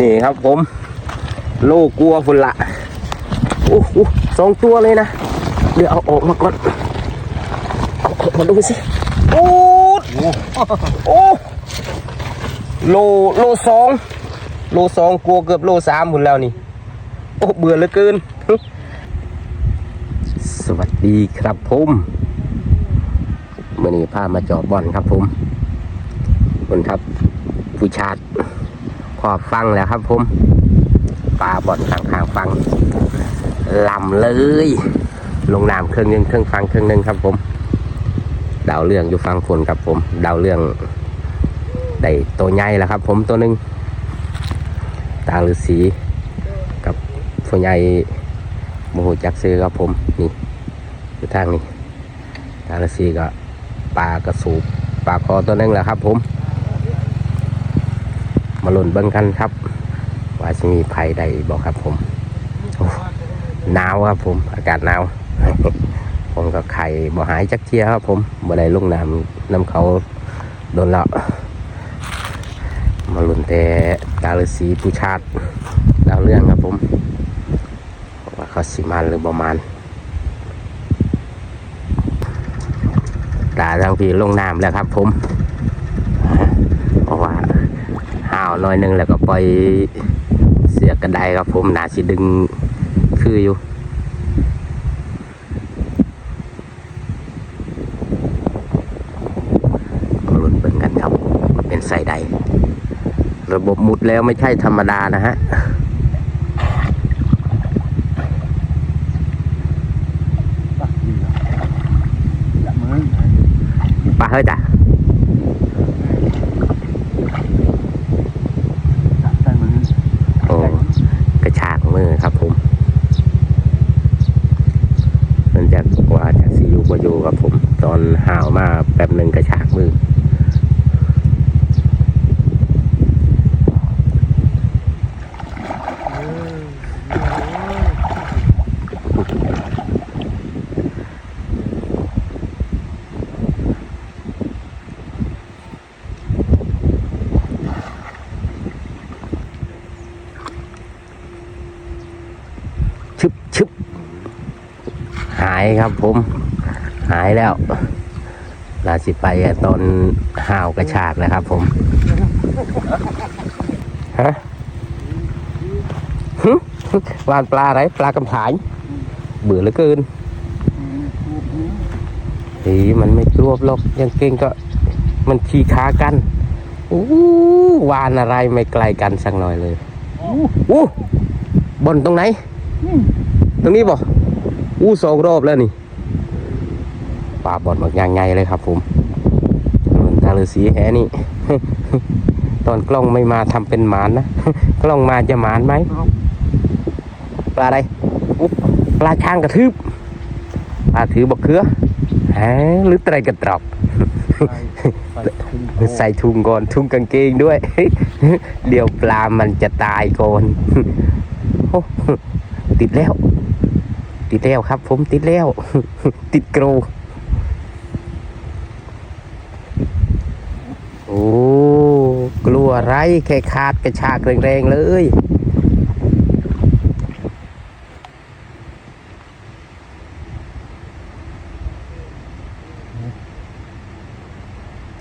นี่ครับผม โลกลัวฝุ่นละโอ้โหสองตัวเลยนะ เดี๋ยวเอาออกมาก่อนเอาออกมาดูสิ โอ้โอ้โลโลสองโลสองกลัวเกือบโลสามหมดแล้วนี่ โอ้เบื่อเหลือเกิน สวัสดีครับผมมื่อนี้พามาจอบบอลครับผมคุณครับผู้ชาติ ขอบฟังแล้วครับผมปลาบอลข้างๆฟังลำเลย ลงน้ำเครื่องหนึงเครื่องฟังเครื่องหนึงครับผม ดาวเรื่องอยู่ฟังฝนครับผม ดาวเรื่องได้ตัวใหญ่แล้วครับ ผมตัวหนึ่งตาฤาษีกับผู้ใหญ่โมโหจักซื้อครับผมนี่อยู่ทางนี้ตาฤาษีก็ปลากระสูบปลาคอตัวหนึงแหละครับผม มาลุ้นเบิ้งกันครับ ว่าจะมีภัยใดบอกครับผมหนาวครับผม อากาศหนาว ผมกับไข่บ่หายจักเทียครับผมบ่ได้ลงน้ำน้ำเขาโดนล้วมาลุ้นแต่ดาวฤาษีผู้ชาติดาวเรื่องครับผมว่าเขาสิมานหรือประมาณตาทั้งพี่ลงน้ำแล้วครับผม เพราะว่า ห้าวหน้อยหนึงแล้วก็ปล่อยเสียกระไดครับผมนาสิดึงคืออยู่ก็ลุ้นเบิ่งกันครับว่าเป็นไซใด ระบบมุดแล้วไม่ใช่ธรรมดานะฮะ dạ mới ปลาเฮ้ยจ้ะ dạ tay mình โอ้กระชากมือครับผมมันจะว่าจะซีอยู่บ่อยู่ครับผม ตอนห่าวมาแป๊บหนึ่งกระชากมือ ชึบชึบหายครับผม หายแล้วลาสิไปตอนห่าวกระชากนะครับผม ฮะหึวานปลาอะไรปลากำผายเบื่อเหลือเกินเฮ้ยมันไม่รวบหรอกยังเก่งก็ มันขี่ขากันอู้วานอะไรไม่ไกลกันสักหน่อยเลยอู้บนตรงไหน ตรงนี้บ่ อู้สองรอบแล้วนี่ปลาบอลบักยางไงเลยครับ ผมส่วนทาฤาษีแหนี่ ตอนกล้องไม่มาทำเป็นหมานนะ กล้องมาจะหมานไหมปลาอะไรอุ๊บปลาช่างกระทืบปลาถือบักเขือฮะหรือไตรกระตรอกใส่ถุงก่อนถุงกางเกงด้วยเดี๋ยวปลามันจะตายก่อนโอ้ติดแล้ว ติดแล้วครับ ผมติดแล้ว ติดกรูโอ้กลัวไรแค่ขาดกระชากแรงๆเลย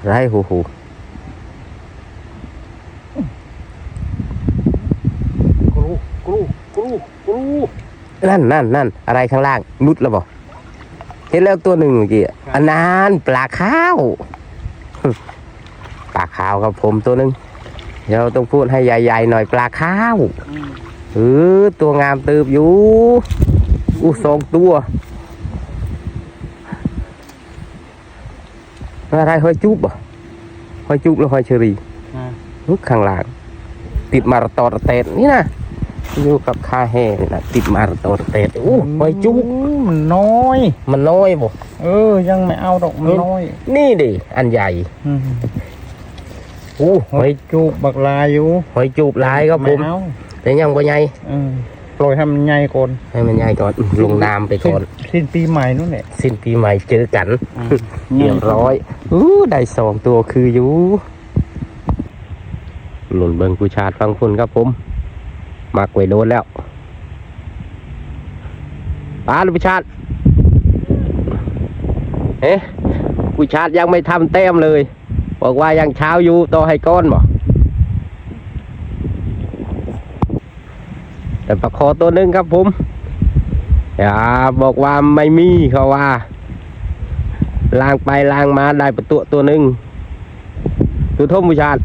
ไรหูหูกรูกรูกรูกรู นั่นนั่นนั่นอะไรข้างล่างนุดแล้วบ่เห็นแล้วตัวหนึ่งเมื่อกี้อะอันนั้นปลาข้าวปลาข้าวครับผมตัวหนึ่งเดี๋ยวต้องพูดให้ใหญ่ๆหน่อยปลาข้าวเออตัวงามตืบอยู่อู้สองตัวอะไรหอยจุบบ่หอยจุบแล้วหอยเชอรี่อ่าลูกข้างหลังติดมาราตอนเตดนี่นะ อยู่กับคาแห่นี่นะติดมาราตอนเตดโอ้หอยจุกมันน้อย มันน้อยบ่เออ ยังไม่เอาดอกมันน้อย นี่ดิอันใหญ่อืมโอ้หหออยยจูบบักลายอยู่หอยจูบหลายครับผมไเอาแต่ยังบ่ใหญ่เออปล่อยให้มันใหญ่ก่อนให้มันใหญ่ก่อนลงน้ำไปก่อนสิ้นปีใหม่นู่นแหละสิ้นปีใหม่เจอกันอืมเรียบร้อยอู้ได้สองตัวคืออยู่หล่นเบิงผู้ชาติฟังคุณครับผม มักไว้โดนแล้วปาลูกชาติเอ๊ะผู้ชาติยังไม่ทำแต้มเลย บอกว่ายังเช้าอยู่ต่อให้ก้อนบ่แต่ปลาคอตัวนึงครับผมอย่าบอกว่าไม่มีเขาว่าล้างไปล้างมาได้ประตูตัวนึงตัวทมผู้ชาติ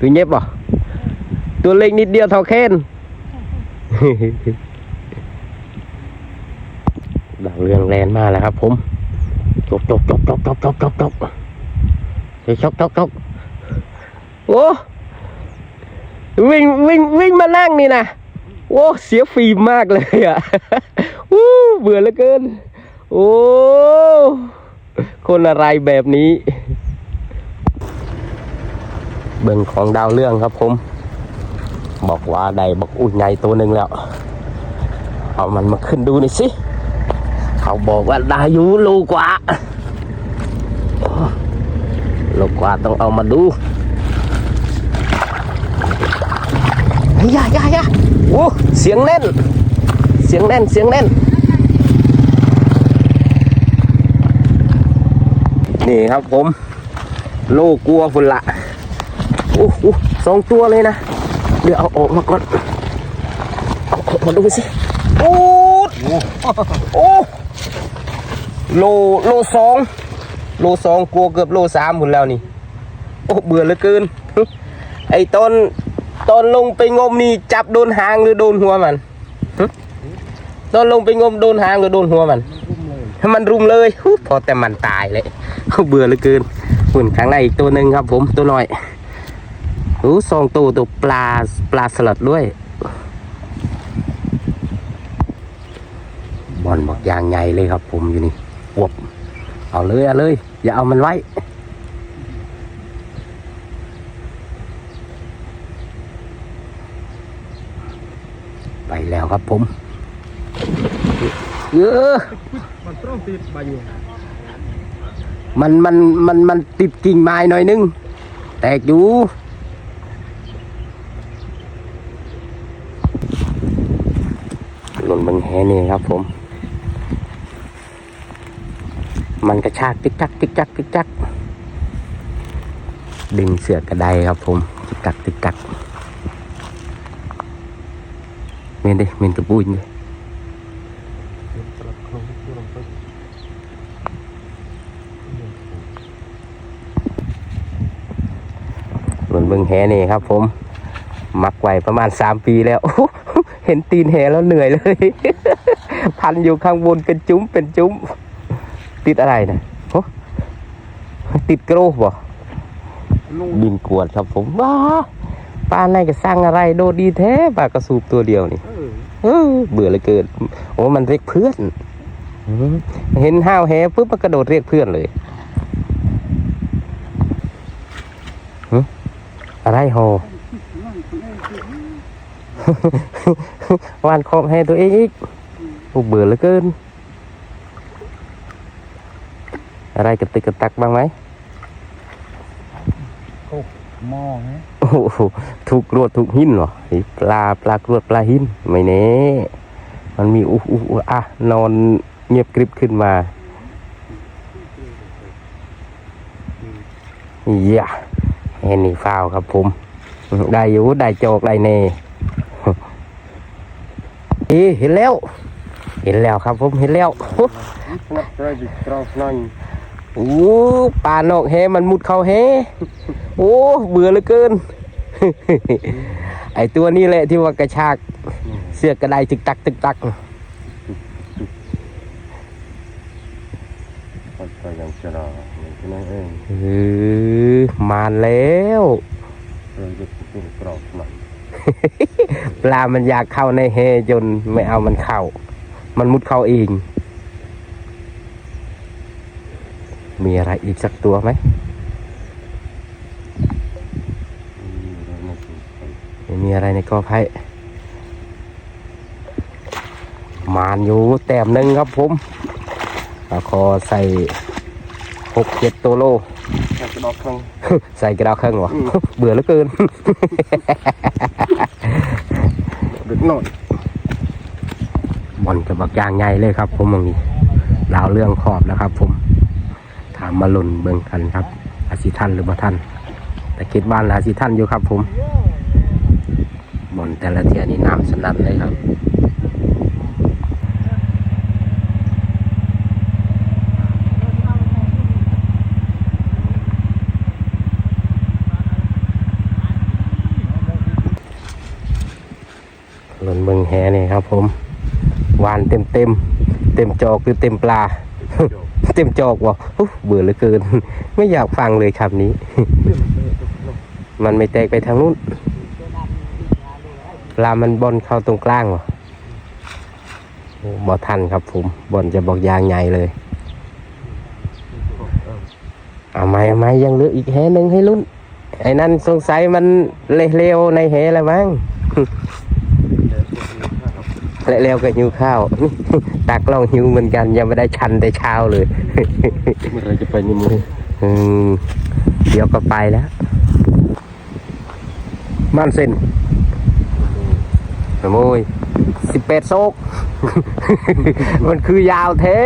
ตัวเย็บบ่ ตัวเล็กนิดเดียวเท่าแค้นดาวเรืองแลนมาแล้วครับ ผมจบจบจบจบจบจบจบจบเฮ้ยชกชกชกโอ้วิ่งวิ่งวิ่งมานั่งนี่นะโอ้เสียฟิล์มมากเลยอะอู้เบื่อเหลือเกิน โอ้คนอะไรแบบนี้ เบิ่งของดาวเรื่องครับผม บอกว่าได้บอกอุ่นใหญ่ตัวหนึ่งแล้ว เอามันมาขึ้นดูหน่อยสิ เขาบอกว่าได้อยู่โลกว่าโลกว่าต้องเอามาดูเฮ้ยอย่าอย่าอย่าโอ้เสียงแน่น เสียงแน่น เสียงแน่น นี่ครับผม โลกลัวฝุ่นละโอ้โหสองตัวเลยนะ ดี๋ยวเอาออกมาก่อนเอาออกมาดูสิโอ้โอ้โลโลสองโลสองกลัวเกือบโลสามหมดแล้วนี่โอ้เบื่อเหลือเกินไอ้ตอนตอนลงไปงมนี่จับโดนหางหรือโดนหัวมันตอนลงไปงมโดนหางหรือโดนหัวมันมันรุมเลยพอแต่มันตายเลยเบื่อเหลือเกินหุ่นข้างในอีกตัวหนึ่งครับผมตัวน้อย อ้สองตัวตัวปลาปลาสลัดด้วย บอลบอกยางใหญ่เลยครับ ผมอยู่นี่อวบเอาเลยเอาเลย อย่าเอามันไว้ไปแล้วครับผม เออ มันต้องติดใบอยู่ มันมันมันมันติดกิ่งไม้หน่อยนึง แตกอยู่ หล่หนีครับผม มันกระชากติ๊กจักติ๊กจักติ๊กจักดึงเสือกกระไดครับผม ติ๊กจักติ๊กจักเมนดิเมนกระปุยดิหล่นเบิ่งแหนี่ครับผม มักไว้ประมาณสามปีแล้ว เห็นตีนแหแล้วเหนื่อยเลย พันอยู่ข้างบนเป็นจุ้มเป็นจุ้ม ติดอะไรนะโอ้ติดกระโหลกบ่บินกวดครับผมว้าปลาในก็สร้างอะไรโดดดีแท้ปลากระสูบตัวเดียวนี่เออเออเบื่อเหลยเกินโอ้มันเรียกเพื่อนอืมเห็นห้าวแหปุ๊บมันกระโดดเรียกเพื่อนเลยหึอะไรโห วานขอบแหตัวเองอีกโอ้เบื่อเหลือเกิน อะไรกระติกกระตักบ้างไหมหม้อฮะโอ้โหถูกกรวดถูกหินเหรอไอ้ปลาปลากรวดปลาหินไม่แน่มันมีอู้อู้อู้อะนอนเงียบกริบขึ้นมาเยี่ยเห็นนี่ฟาวครับผม ได้อยู่ ได้โจก ได้เน่ เอ๊เห็นแล้ว เห็นแล้วครับผมเห็นแล้วโอ้ปลานอกแฮมันมุดเข้าแฮโอ้เบื่อเหลือเกิน ไอตัวนี้แหละที่ว่ากระชาก เสือกกระไดตึกตักตึกตักก็ยังจะรอนั่นเองเออมาแล้วเราจะติดกรอบหน่อย ปลามันอยากเข้าในแฮจนไม่เอามันเข้า มันมุดเข้าเอง มีอะไรอีกสักตัวไหมไม่มีอะไรในกอไผ่มานอยู่แต้มหนึ่งครับผมปลาคอใส่หกเจ็ดตัวโล แค่กระดอกครั้งใส่กระดาษเครื่องวะเบื่อเหลือเกินเด็กหน่อยบอลจะบักยางใหญ่เลยครับ ผมตรงนี้ดาวเรื่องขอบแล้วครับ ผม ถามมาหล่นเบิ่งกันครับ อาศิทันหรือบ่ทันแต่คิดว่าอาศิทันอยู่ครับ ผมบอลแต่ละเทียนี่น้ำสนั่นเลยครับ หล่นเบิ่งแหนี่ครับ ผมหวาน เต็ม เต็มจอกหรือเต็มปลา เต็มจอกวะเบื่อเหลือเกิน ไม่อยากฟังเลยคำนี้ มันไม่แตกไปทางนู้นปลามันบอลเข้าตรงกลางวะบอทันครับผมบอลจะบอกยางใหญ่เลยเอาไมเอาไหมยังเหลืออีกแหหนึ่งให้ลุ้นไอ้นั่นสงสัยมันเร็วในแหแล้วมั้ง และแล้วก็หิวข้าว ตากล้องหิวเหมือนกันยังไม่ได้ชันแต่เช้าเลยเมื่อไรจะไปนิมนต์อืมเดี๋ยวก็ไปแล้วบ้านเส้นโอ้ยสิบแปดโซก มันคือยาวเท้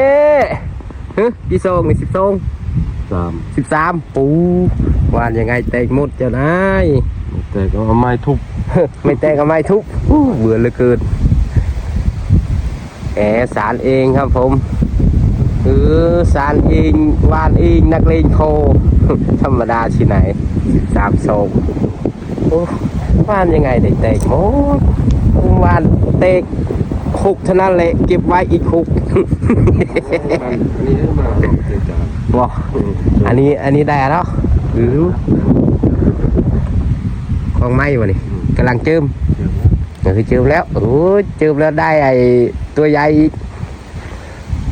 ฮะกี่โซกนี่สิบโซกสามสิบสามปูวานยังไงเตกหมดเจ้านายแต่ก็เอาไม้ทุบ ไม่แต่งก็ไม่ทุกอู้เบื่อเหลือเกิน แอสารเองครับผมเออสารเองวานเองนักเลงโค ธรรมดาที่ไหนสามโศกโอ้วานยังไงได้แตกหมวานเตกคุกเท่านั้นแหละเก็บไว้อีกคุกอันนี้ได้มาเจจานบอกอันนี้อันนี้ได้แล้วหรือของไม้วะนี่กำลังเจิมเดี๋ยวนะก็คือจืมแล้วโอ้ยจืมแล้วได้ไอ ตัวใหญ่อีก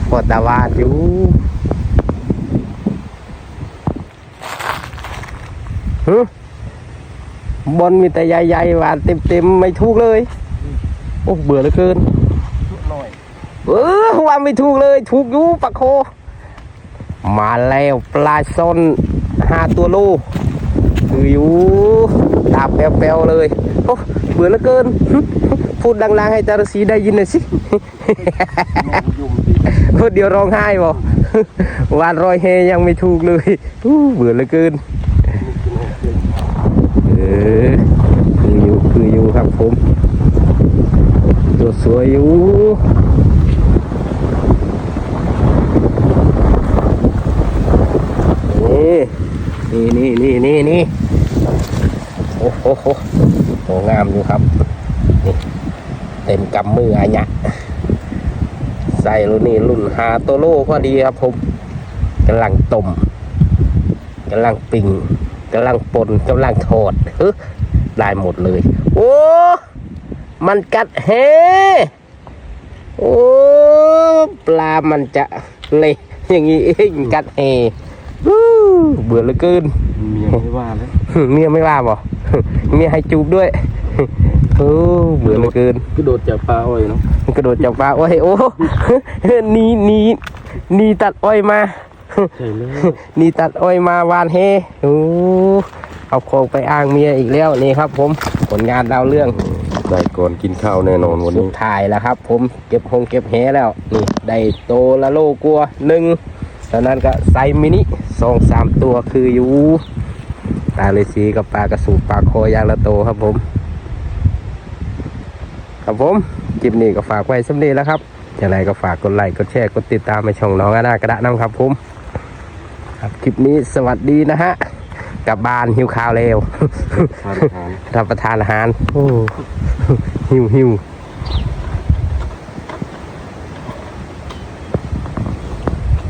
พอตาวาดอยู่ฮึบนมีแต่ใหญ่ๆหวานเต็มๆไม่ถูกเลย โอ้เบื่อเหลือเกินหน่อยเออว่าไม่ถูกเลย ถูกอยู่ปะโค มาแล้วปลาซ่อนห้าตัวโลคืออยู่ตาแป๊วๆเลยโอ้ บื่อเหลือเกิน พูดดังๆให้จารสีได้ยินหน่อยสิยุ่มดีโอ้เดี๋ยวร้องไห้บ่วานรอยเฮยังไม่ถูกเลยเบื่อเหลือเกินเออคืออยู่คืออยู่ครับผมตัวสวยอยู่นี่นี่นี่นี่นี่โอ้โหโหโห งามอยู่ครับนี่เต็มกำมืออันเนี้ยใส่รุ่นนี้รุ่นหาโตโลพอดีครับผมกำลังต้มกำลังปิ่งกำลังปนกำลังทอดเฮ้ยได้หมดเลย โอ้ มันกัดเฮโอ้ปลามันจะเละอย่างนี้เองกัดเฮวู้เบื่อเหลือเกินเมียไม่ว่าแล้วเมียไม่ว่าบ่เมียให้จูบด้วยโอ้เบื่อเหลือเกินก็โดดจากปลาอ้อยเนาะกระโดดจับปลาโอ้ยโอ้หนีหนีหนีตัดอ้อยมาใช่เลยหนีตัดอ้อยมาวานเฮโอ้เอาโคงไปอ้างเมียอีกแล้วนี่ครับ ผมผลงานดาวเรื่องได้ก่อนกินข้าวแน่นอนวันสุนี้ดท้ายแล้วครับ ผมเก็บหงเก็บแหแล้วนี่ได้โตละโลกลัวหนึ่งแล้วนั้นก็ไซส์มินิสองสามตัวคืออยู่ป ลาเลซีกับปลากระสูปลาคอยางละโตครับผม ครับผมคลิปนี้ก็ฝากไว้สำเร็จแล้วครับอย่างไรก็ฝากกดไลค์กดแชร์กดติดตามไปช่องน้องอาณากระดะน้ำครับผมครับคลิปนี้สวัสดีนะฮะกลับบ้านหิวข้าวเร็วทานอาหารรับประทานอาหารโอ้หิวหิว